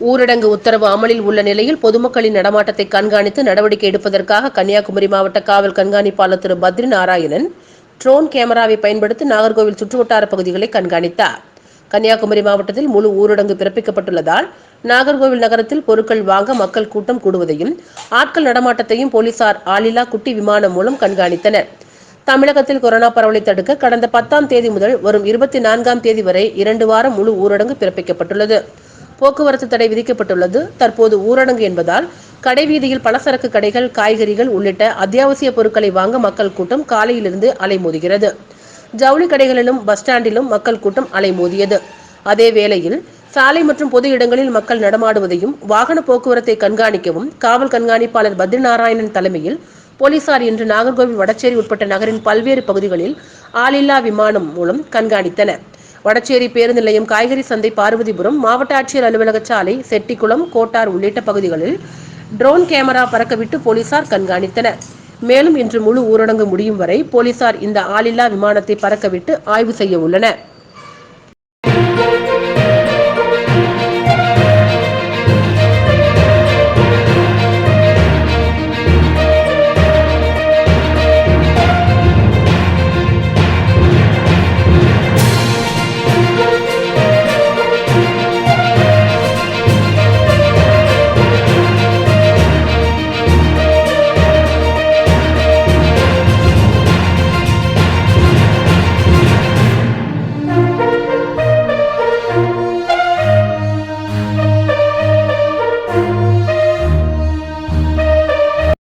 ஊரடங்கு உத்தரவு அமலில் உள்ள நிலையில் பொதுமக்களின் நடமாட்டத்தை கண்காணித்து நடவடிக்கை எடுப்பதற்காக கன்னியாகுமரி மாவட்ட காவல் கண்காணிப்பாளர் திரு பத்ரி நாராயணன் ட்ரோன் கேமராவை பயன்படுத்தி நாகர்கோவில் சுற்றுவட்டார பகுதிகளை கண்காணித்தார். கன்னியாகுமரி மாவட்டத்தில் முழு ஊரடங்கு பிறப்பிக்கப்பட்டுள்ளதால் நாகர்கோவில் நகரத்தில் பொருட்கள் வாங்க மக்கள் கூட்டம் கூடுவதையும் ஆட்கள் நடமாட்டத்தையும் போலீசார் ஆளில்லா குட்டி விமானம் மூலம் கண்காணித்தனர். தமிழகத்தில் கொரோனா பரவலை தடுக்க கடந்த பத்தாம் தேதி முதல் வரும் இருபத்தி நான்காம் தேதி வரை இரண்டு வாரம் முழு ஊரடங்கு பிறப்பிக்கப்பட்டுள்ளது. போக்குவரத்து தடை விதிக்கப்பட்டுள்ளது. தற்போது ஊரடங்கு என்பதால் கடைவீதியில் பலசரக்கு கடைகள் காய்கறிகள் உள்ளிட்ட அத்தியாவசிய பொருட்களை வாங்க மக்கள் கூட்டம் காலையிலிருந்து அலைமோதுகிறது. ஜவுளி கடைகளிலும் பஸ் ஸ்டாண்டிலும் மக்கள் கூட்டம் அலைமோதியது. அதே வேளையில் சாலை மற்றும் பொது இடங்களில் மக்கள் நடமாடுவதையும் வாகன போக்குவரத்தை கண்காணிக்கவும் காவல் கண்காணிப்பாளர் பத்ரிநாராயணன் தலைமையில் போலீசார் இன்று நாகர்கோவில் வடச்சேரி உட்பட்ட நகரின் பல்வேறு பகுதிகளில் ஆளில்லா விமானம் மூலம் கண்காணித்தனர். வடச்சேரி பேருந்து நிலையம் காய்கறி சந்தை பார்வதிபுரம் மாவட்ட ஆட்சியர் அலுவலக சாலை செட்டிக்குளம் கோட்டார் உள்ளிட்ட பகுதிகளில் ட்ரோன் கேமரா பறக்கவிட்டு போலீசார் கண்காணித்தனர். மேலும் இன்று முழு ஊரடங்கு முடியும் வரை போலீசார் இந்த ஆளில்லா விமானத்தை பறக்கவிட்டு ஆய்வு செய்ய உள்ளனர்.